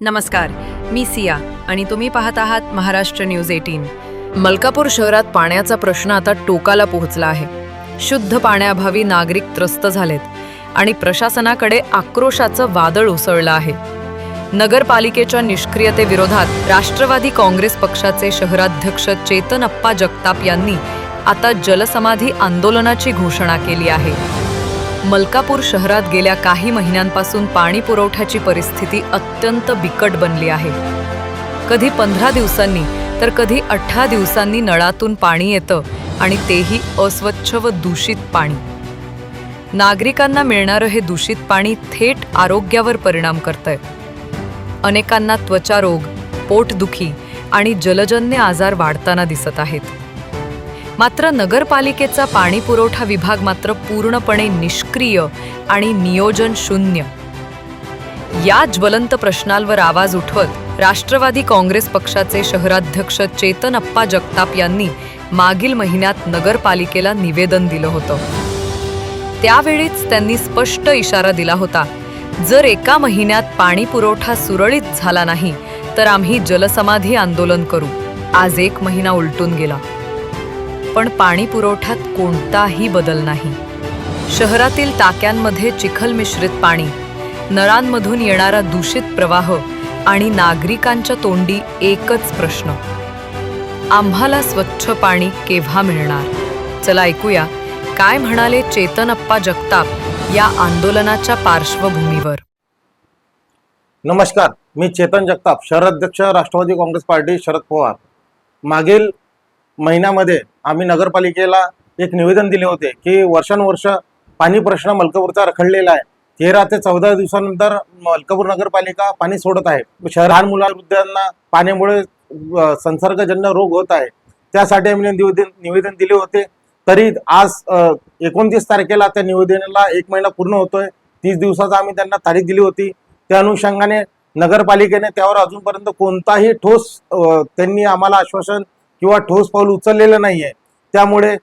नमस्कार मी सिया आणि तुम्ही पाहत आहात महाराष्ट्र न्यूज एटीन. मलकापूर शहरात पाण्याचा प्रश्न आता टोकाला पोहोचला आहे. शुद्ध पाण्याअभावी नागरिक त्रस्त झालेत आणि प्रशासनाकडे आक्रोशाचं वादळ उसळलं आहे. नगरपालिकेच्या निष्क्रियतेविरोधात राष्ट्रवादी काँग्रेस पक्षाचे शहराध्यक्ष चेतन अप्पा जगताप यांनी आता जलसमाधी आंदोलनाची घोषणा केली आहे. मलकापूर शहरात गेल्या काही महिन्यांपासून पाणी पुरवठ्याची परिस्थिती अत्यंत बिकट बनली आहे. कधी पंधरा दिवसांनी तर कधी अठरा दिवसांनी नळातून पाणी येतं आणि तेही अस्वच्छ व दूषित पाणी. नागरिकांना मिळणारं हे दूषित पाणी थेट आरोग्यावर परिणाम करतंय. अनेकांना त्वचारोग पोटदुखी आणि जलजन्य आजार वाढताना दिसत आहेत. मात्र नगरपालिकेचा पाणी पुरवठा विभाग मात्र पूर्णपणे निष्क्रिय आणि नियोजन शून्य. या ज्वलंत प्रश्नांवर आवाज उठवत राष्ट्रवादी काँग्रेस पक्षाचे शहराध्यक्ष चेतन अप्पा जगताप यांनी मागील महिन्यात नगरपालिकेला निवेदन दिलं होतं. त्यावेळीच त्यांनी स्पष्ट इशारा दिला होता जर एका महिन्यात पाणी पुरवठा सुरळीत झाला नाही तर आम्ही जलसमाधी आंदोलन करू. आज एक महिना उलटून गेला. पण पाणी पुरवठ्यात कोणताही बदल नाही. शहरातील टाक्यांमध्ये चिखल मिश्रित पाणी नळांमधून येणारा दूषित प्रवाह आणि नागरिकांच्या तोंडी एकच प्रश्न. आम्हाला स्वच्छ पाणी केव्हा मिळणार? चला ऐकूया काय म्हणाले चेतनप्पा जगताप या आंदोलनाच्या पार्श्वभूमीवर. नमस्कार मी चेतन जगताप शहराध्यक्ष राष्ट्रवादी काँग्रेस पार्टी शरद पवार. मागील महिन्यामध्ये आम्ही नगरपालिकेला एक निवेदन दिले होते की वर्षानुवर्ष पाणी प्रश्न मलकापूरचा रखडलेला आहे. तेरा ते चौदा दिवसानंतर मलकापूर नगरपालिका पाणी सोडत आहे. शहर लहान मुलांना पाण्यामुळे संसर्गजन्य रोग होत आहे. त्यासाठी आम्ही निवेदन निवेदन दिले होते. तरी आज एकोणतीस तारखेला त्या निवेदनाला एक महिना पूर्ण होतोय. तीस दिवसाचा आम्ही त्यांना तारीख दिली होती. त्या अनुषंगाने नगरपालिकेने त्यावर अजूनपर्यंत कोणताही ठोस त्यांनी आम्हाला आश्वासन किंवा ठोस पाऊल उचललेलं नाही आहे त्यामुळे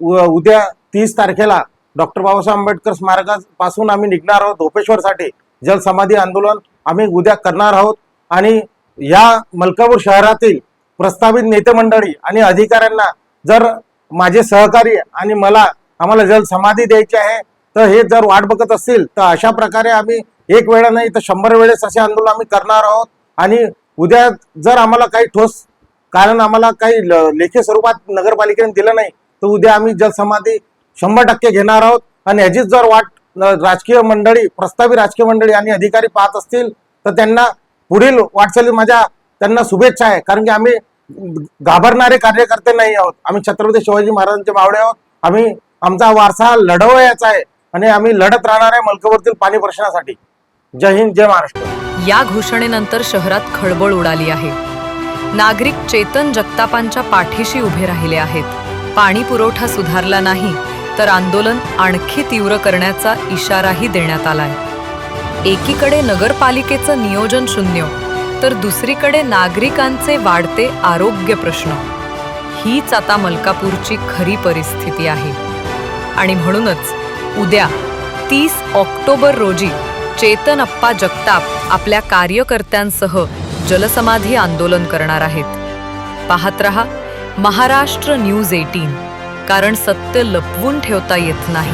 उद्या तीस तारखेला डॉक्टर बाबासाहेब आंबेडकर स्मारकापासून आम्ही निघणार आहोत धोपेश्वरसाठी. जलसमाधी आंदोलन आम्ही उद्या करणार आहोत. आणि या मलकापूर शहरातील प्रस्तावित नेते मंडळी आणि अधिकाऱ्यांना जर माझे सहकारी आणि मला आम्हाला जलसमाधी द्यायची आहे तर हे जर वाट बघत असतील तर अशा प्रकारे आम्ही एक वेळा नाही तर शंभर वेळेस असे आंदोलन आम्ही करणार आहोत. आणि उद्या जर आम्हाला काही ठोस कारण आम्हाला काही लेखी स्वरूपात नगरपालिकेने दिलं नाही तर उद्या आम्ही जलसमाधी शंभर टक्के घेणार आहोत. आणि ह्याचीच जर वाट राजकीय मंडळी प्रस्तावित राजकीय मंडळी आणि अधिकारी पाहत असतील तर त्यांना पुढील वाटचाली माझ्या त्यांना शुभेच्छा आहे. कारण की आम्ही घाबरणारे कार्यकर्ते नाही आहोत. आम्ही छत्रपती शिवाजी महाराजांचे मावळे आहोत. आम्ही आमचा वारसा लढवायचा आहे. आणि आम्ही लढत राहणार आहे मलकवरतील पाणी प्रश्नासाठी. जय हिंद जय महाराष्ट्र. या घोषणेनंतर शहरात खळबळ उडाली आहे. नागरिक चेतन जगतापांच्या पाठीशी उभे राहिले आहेत. पाणी पुरवठा सुधारला नाही तर आंदोलन आणखी तीव्र करण्याचा इशाराही देण्यात आलाय. एकीकडे नगरपालिकेचं नियोजन शून्य तर दुसरीकडे नागरिकांचे वाढते आरोग्य प्रश्न. हीच आता मलकापूरची खरी परिस्थिती आहे. आणि म्हणूनच उद्या तीस ऑक्टोबर रोजी चेतन अप्पा जगताप आपल्या कार्यकर्त्यांसह जलसमाधी आंदोलन करणार आहेत. पाहत रहा महाराष्ट्र न्यूज एटीन कारण सत्य लपवून ठेवता येत नाही.